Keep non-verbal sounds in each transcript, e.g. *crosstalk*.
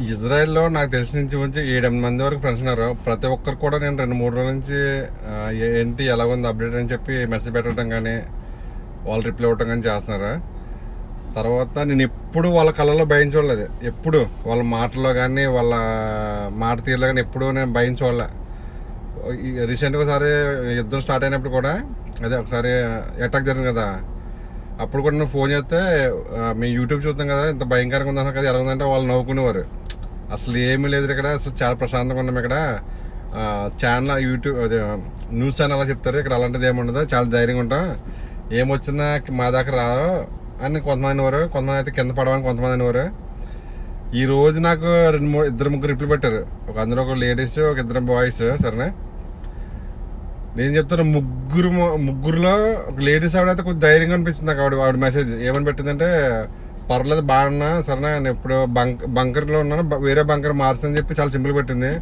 ఇజ్రాయెల్లో నాకు తెలిసిన నుంచి నుంచి ఏడెనిమిది మంది వరకు ఫ్రెండ్స్ ఉన్నారు. ప్రతి ఒక్కరు కూడా నేను రెండు మూడు రోజుల నుంచి ఏ- ఏంటి ఎలా ఉంది అప్డేట్ అని చెప్పి మెసేజ్ పెట్టడం కానీ వాళ్ళు రిప్లై ఇవ్వటం కానీ చేస్తున్నారు. తర్వాత నేను ఎప్పుడు వాళ్ళ కళ్ళలో భయం చూడలేదు. ఎప్పుడు వాళ్ళ మాటల్లో కానీ వాళ్ళ మాట తీరులో కానీ ఎప్పుడు నేను భయం చూడలే. రీసెంట్గా ఒకసారి యుద్ధం స్టార్ట్ అయినప్పుడు కూడా అదే ఒకసారి అటాక్ జరిగింది కదా. అప్పుడు కూడా నేను ఫోన్ చేస్తే మీ మేము యూట్యూబ్ చూస్తాం కదా ఇంత భయంకరంగా ఉందన్నారు కదా ఎలా ఉందంటే వాళ్ళు నవ్వుకునేవారు. అసలు ఏమీ లేదు ఇక్కడ. అసలు చాలా ప్రశాంతంగా ఉన్నాం ఇక్కడ. ఛానల్ యూట్యూబ్ అదే న్యూస్ ఛానల్ అలా చెప్తారు. ఇక్కడ అలాంటిది ఏముండదు చాలా ధైర్యంగా ఉంటాం. ఏమొచ్చినా మా దాకా రాదు అని కొంతమంది వారు కొంతమంది అయితే కింద పడవని కొంతమంది అనేవారు ఈ రోజు నాకు రెండు మూడు ఇద్దరు ముగ్గురు రిప్లు పెట్టారు. ఒక అందులో ఒక లేడీస్ ఒక ఇద్దరు బాయ్స్ సరేనా? నేను చెప్తాను ముగ్గురు ముగ్గురులో ఒక లేడీస్ ఆవిడైతే కొంచెం ధైర్యంగా అనిపించింది నాకు. ఆవిడ ఆవిడ మెసేజ్ ఏమని పెట్టిందంటే పర్లేదు బాగున్నా సరే నేను ఇప్పుడు బంక్ బంకర్లో ఉన్నాను వేరే బంకర్ మార్చని చెప్పి చాలా సింపుల్ పెట్టింది.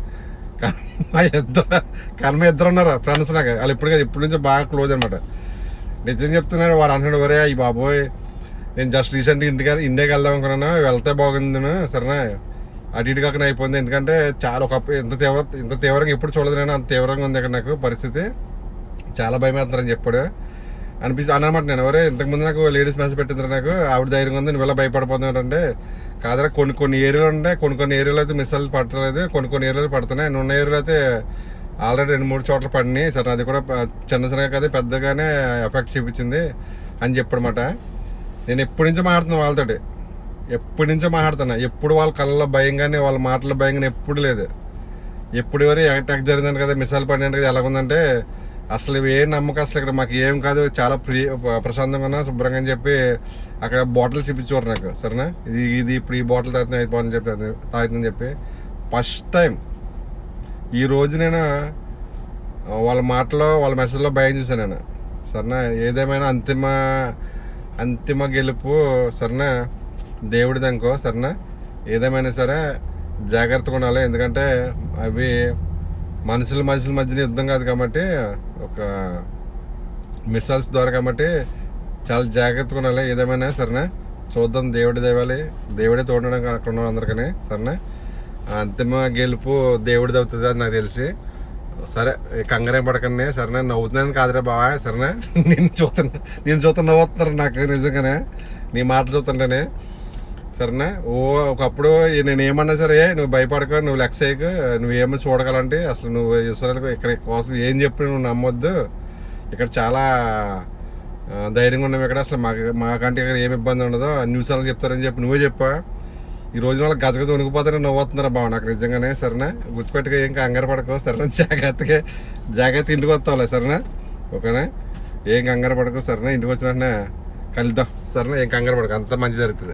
కానీ మా ఇద్దరు కానీ మా ఇద్దరు ఉన్నారు ఫ్రెండ్స్ నాకు. వాళ్ళు ఇప్పుడు ఇప్పటి నుంచి బాగా క్లోజ్ అనమాట నిజం చెప్తున్నాడు వాడు అంటున్నాడు ఒరే ఈ బాబోయ్ నేను జస్ట్ రీసెంట్గా ఇంటికి ఇండియాకి వెళ్దాం అనుకున్నాను వెళ్తే బాగుంది సరేనా? అటు ఇటు కాకుండా అయిపోయింది. ఎందుకంటే చాలా ఒక ఇంత తీవ్ర ఇంత తీవ్రంగా ఎప్పుడు చూడదు నేను అంత తీవ్రంగా ఉంది అక్కడ నాకు పరిస్థితి. చాలా భయం వేస్తున్నారని చెప్పాడు. అనిపిస్తుంది. అన్నమాట నేను. ఎవరే ఇంతకుముందు నాకు లేడీస్ మెసేజ్ పెట్టింది నాకు. ఆవిడ ధైర్యం ఉంది. నువ్వు ఇలా భయపడిపోతున్నావు అంటే కాదరా కొన్ని కొన్ని ఏరియాలు ఉంటాయి కొన్ని కొన్ని ఏరియాలో అయితే మిస్సైల్ పడలేదు కొన్ని కొన్ని ఏరియాలు పడుతున్నాయి. ఉన్న ఏరియాలో అయితే ఆల్రెడీ రెండు మూడు చోట్ల పడినాయి. సరే అది కూడా చిన్న చిన్నగా కదా పెద్దగానే ఎఫెక్ట్ చూపించింది అని చెప్పడమాట. నేను ఎప్పటి నుంచో మాట్లాడుతున్నాను వాళ్ళతోటి. ఎప్పటి నుంచో మాట్లాడుతున్నా. ఎప్పుడు వాళ్ళ కళ్ళలో భయంగానే వాళ్ళ మాటల భయంగానే ఎప్పుడు లేదు. ఎప్పుడు ఎవరు అటాక్ జరిగిందని కదా మిసైల్ పడినాను కదా ఎలాగుందంటే అసలు ఏం నమ్మకం అసలు ఇక్కడ మాకు ఏం కాదు చాలా ప్రి ప్రశాంతంగా ఉన్నా శుభ్రంగా అని చెప్పి అక్కడ బాటిల్స్ ఇప్పించేవారు నాకు సరేనా? ఇది ఇది ఇప్పుడు ఈ బాటిల్ తాగుతుంది ఐదు బాటిల్ చెప్పి తాగుతుందని చెప్పి. ఫస్ట్ టైం ఈ రోజు నేను వాళ్ళ మాటలో వాళ్ళ మెసేజ్లో భయం చూశాను నేను సరేనా? ఏదేమైనా అంతిమ అంతిమ గెలుపు సరేనా? దేవుడిది అనుకో సరేనా? ఏదేమైనా సరే జాగ్రత్తగా ఉండాలి ఎందుకంటే అవి మనుషుల మనుషుల మధ్యన యుద్ధం కాదు కాబట్టి ఒక మిసైల్స్ ద్వారా కాబట్టి చాలా జాగ్రత్తగా ఉండాలి. ఏదేమైనా సరేనా? చూద్దాం. దేవుడి దేవాలి దేవుడే తోడడం అక్కడ ఉన్న అందరికీ సరేనా? అంతిమ గెలుపు దేవుడిది అవుతుంది అని నాకు తెలిసి. సరే కంగారేం పడకండి. సరేనా? నవ్వుతున్నాను కాదురా బావా సరేనా? *laughs* నేను చూస్తున్నా నేను చూస్తున్నా నవ్వుతున్నారు నాకు నిజంగానే. నీ మాటలు చూస్తుంటేనే. సరేనా? ఓ ఒకప్పుడు నేను ఏమన్నా సరే నువ్వు భయపడక నువ్వు లెక్స్ అయ్యకు నువ్వు ఏమో చూడగలంటే అసలు నువ్వు ఇస్రాయల్ ఇక్కడ కోసం ఏం చెప్పి నువ్వు నమ్మొద్దు. ఇక్కడ చాలా ధైర్యంగా ఉన్నాం ఇక్కడ. అసలు మాకు మాకంటే ఇక్కడ ఏమి ఇబ్బంది ఉండదో. న్యూస్ ఛానల్ చెప్తారని చెప్పి నువ్వే చెప్పా. ఈ రోజు వాళ్ళకి గజగజ వణికిపోతానే నవ్వుతున్నారా బావ నాకు నిజంగానే సరేనా? గుర్తుపెట్టుకో ఏం కంగారు పడకో సరేనా? *laughs* జాగ్రత్తగా జాగ్రత్త ఇంటికి వస్తావులే సరేనా? ఓకేనా? ఏం కంగారు పడకు సరేనా? ఇంటికి వచ్చిన కలుద్దాం సరేనా? ఏం కంగారు పడకు అంత మంచి జరుగుతుంది.